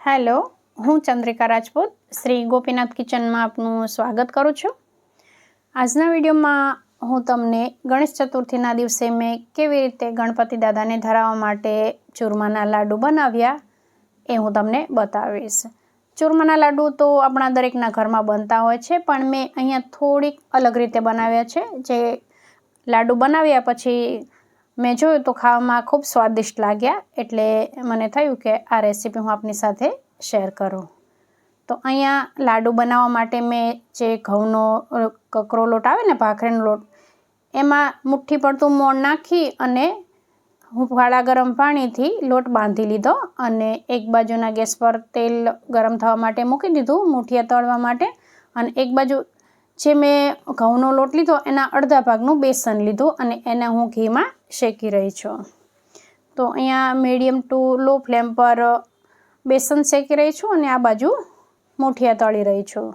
Hello, હું ચંદ્રિકા રાજપૂત, શ્રી ગોપીનાથ કિચનમાં આપનું સ્વાગત કરું છું. આજના વિડીયોમાં હું તમને ગણેશ ચતુર્થીના દિવસે મેં કેવી રીતે ગણપતિ દાદાને ધરાવવા માટે ચૂરમાના લાડુ બનાવ્યા એ હું તમને બતાવીશ. ચૂરમાના લાડુ તો આપણા દરેકના ઘરમાં બનતા હોય છે, પણ મેં અહીંયા થોડીક અલગ રીતે બનાવ્યા છે. જે લાડુ બનાવ્યા પછી મેં જોયું તો ખાવામાં ખૂબ સ્વાદિષ્ટ લાગ્યા, એટલે મને થયું કે આ રેસીપી હું આપની સાથે શેર કરું. તો અહીંયા લાડુ બનાવવા માટે મેં જે ઘઉંનો કકરો લોટ આવે ને, ભાખરીનો લોટ, એમાં મુઠ્ઠી પડતું મોણ નાખી અને હું ફાળા ગરમ પાણીથી લોટ બાંધી લીધો અને એક બાજુના ગેસ પર તેલ ગરમ થવા માટે મૂકી દીધું મુઠિયા તળવા માટે, અને એક બાજુ જે મેં ઘઉંનો લોટ લીધો, એના અડધા ભાગનું બેસન લીધું અને એને હું ઘીમાં શેકી રહી છું. તો અહીંયા મીડિયમ ટુ લો ફ્લેમ પર બેસન શેકી રહી છું અને આ બાજુ મૂઠિયા તળી રહી છું.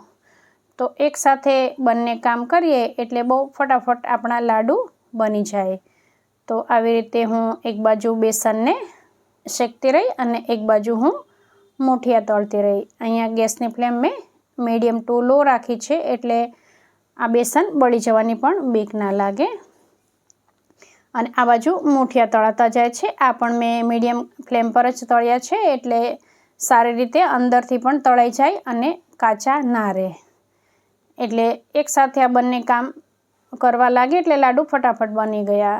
તો એકસાથે બંને કામ કરીએ એટલે બહુ ફટાફટ આપણા લાડુ બની જાય. તો આવી રીતે હું એક બાજુ બેસનને શેકતી રહી અને એક બાજુ હું મૂઠિયા તળતી રહી. અહીંયા ગેસની ફ્લેમ મેં મીડિયમ ટુ લો રાખી છે એટલે આ બેસન બળી જવાની પણ બીક ના લાગે. અને આ બાજુ મૂઠિયા તળાતા જાય છે. આ પણ મેં મીડિયમ ફ્લેમ પર જ તળ્યા છે એટલે સારી રીતે અંદરથી પણ તળાઈ જાય અને કાચા ના રહે. એટલે એકસાથે આ બંને કામ કરવા લાગે એટલે લાડુ ફટાફટ બની ગયા.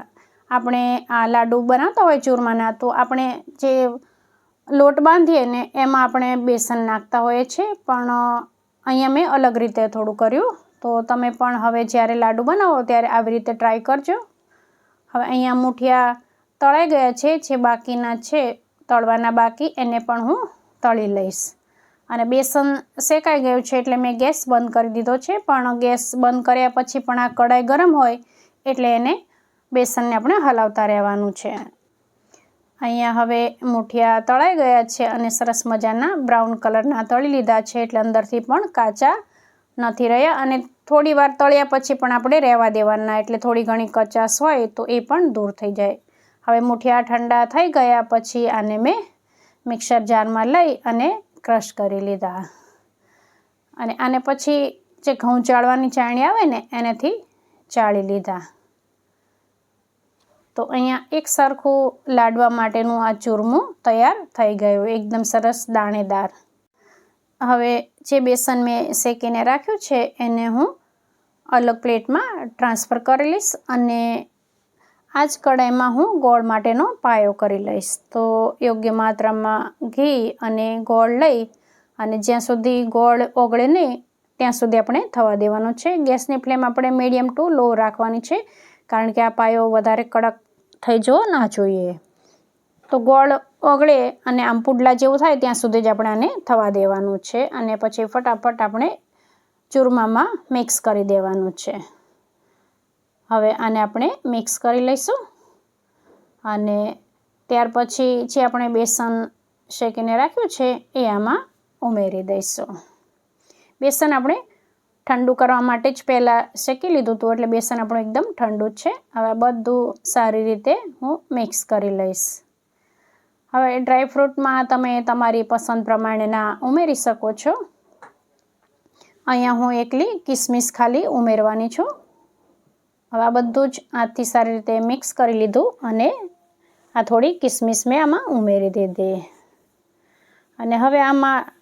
આપણે આ લાડુ બનાવતા હોય ચૂરમાના તો આપણે જે લોટ બાંધીએ ને એમાં આપણે બેસન નાખતા હોઈએ છીએ. પણ અહીંયા મેં અલગ રીતે થોડું કર્યું. તો તમે પણ હવે જ્યારે લાડુ બનાવો ત્યારે આવી રીતે ટ્રાય કરજો. હવે અહીંયા મૂઠિયા તળાઈ ગયા છે, જે બાકીના છે, તળવાના બાકી, એને પણ હું તળી લઈશ. અને બેસન શેકાઈ ગયું છે એટલે મેં ગેસ બંધ કરી દીધો છે, પણ ગેસ બંધ કર્યા પછી પણ આ કઢાઈ ગરમ હોય એટલે એને બેસનને આપણે હલાવતા રહેવાનું છે. અહીંયા હવે મૂઠિયા તળાઈ ગયા છે અને સરસ મજાના બ્રાઉન કલરના તળી લીધા છે, એટલે અંદરથી પણ કાચા નથી રહ્યા અને થોડી વાર તળ્યા પછી પણ આપણે રહેવા દેવાના. એટલે થોડી ઘણી કચાશ હોય તો એ પણ દૂર થઈ જાય. હવે મુઠિયા ઠંડા થઈ ગયા પછી આને મેં મિક્સર જારમાં લઈ અને ક્રશ કરી લીધા. અને આને પછી જે ઘઉં ચાળવાની ચાણી આવે ને, એનાથી ચાળી લીધા. તો અહીંયા એક સરખું લાડવા માટેનું આ ચૂરમું તૈયાર થઈ ગયું. એકદમ સરસ દાણેદાર. હવે જે બેસન મેં શેકીને રાખ્યું છે, એને હું અલગ પ્લેટમાં ટ્રાન્સફર કરી લઈશ અને આ જ કડાઈમાં હું ગોળ માટેનો પાયો કરી લઈશ. તો યોગ્ય માત્રામાં ઘી અને ગોળ લઈ અને જ્યાં સુધી ગોળ ઓગળે નહીં, ત્યાં સુધી આપણે થવા દેવાનો છે. ગેસની ફ્લેમ આપણે મીડિયમ ટુ લો રાખવાની છે, કારણ કે આ પાયો વધારે કડક થઈ જવો ના જોઈએ. તો ગોળ ઓગળે અને આમ પુડલા જેવું થાય ત્યાં સુધી જ આપણે આને થવા દેવાનું છે. અને પછી ફટાફટ આપણે ચૂરમામાં મિક્સ કરી દેવાનું છે. હવે આને આપણે મિક્સ કરી લઈશું. અને ત્યાર પછી જે આપણે બેસન શેકીને રાખ્યું છે એ આમાં ઉમેરી દઈશું. બેસન આપણે ઠંડુ કરવા માટે જ પહેલાં શેકી લીધું હતું એટલે બેસન આપણું એકદમ ઠંડુ જ છે. હવે બધું સારી રીતે હું મિક્સ કરી લઈશ. હવે ડ્રાયફ્રૂટમાં તમે તમારી પસંદ પ્રમાણેના ઉમેરી શકો છો. અહીંયા હું એકલી કિસમિસ ખાલી ઉમેરવાની છું. હવે આ બધું જ હાથથી સારી રીતે મિક્સ કરી લીધું અને આ થોડી કિસમિસ મેં આમાં ઉમેરી દીધી. અને હવે આમાં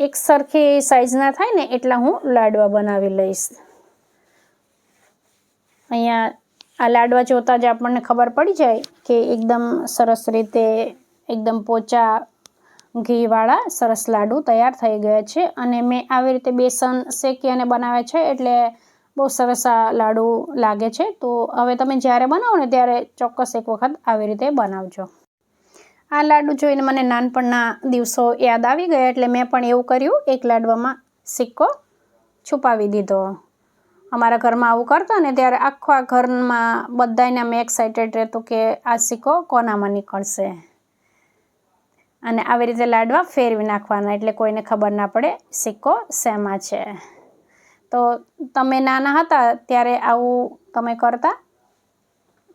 એક સરખી સાઇઝના થાય ને એટલા હું લાડવા બનાવી લઈશ. અહીંયા આ લાડવા જોતાં જ આપણને ખબર પડી જાય કે એકદમ સરસ રીતે એકદમ પોચા ઘીવાળા સરસ લાડુ તૈયાર થઈ ગયા છે. અને મેં આવી રીતે બેસન શેકી અને બનાવે છે એટલે બહુ સરસ આ લાડુ લાગે છે. તો હવે તમે જ્યારે બનાવો ને ત્યારે ચોક્કસ એક વખત આવી રીતે બનાવજો. આ લાડુ જોઈને મને નાનપણના દિવસો યાદ આવી ગયા એટલે મેં પણ એવું કર્યું. એક લાડવામાં સિક્કો છુપાવી દીધો. અમારા ઘરમાં આવું કરતા ને ત્યારે આખા ઘરમાં બધાને અમે એક્સાઇટેડ રહેતું કે આ સિક્કો કોનામાં નીકળશે? અને આવી રીતે લાડવા ફેરવી નાખવાના, એટલે કોઈને ખબર ના પડે સિક્કો શેમાં છે. તો તમે નાના હતા ત્યારે આવું તમે કરતા?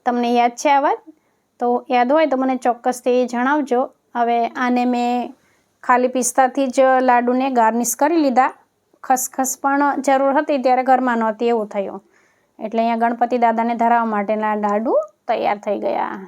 તમને યાદ છે આ વાત? તો યાદ હોય તો મને ચોક્કસથી જણાવજો. હવે આને મેં ખાલી પિસ્તાથી જ લાડુને ગાર્નિશ કરી લીધા. ખસખસ પણ જરૂર હતી ત્યારે ઘરમાં નહોતી, એવું થયું. એટલે અહીંયા ગણપતિ દાદાને ધરાવવા માટેના લાડુ તૈયાર થઈ ગયા.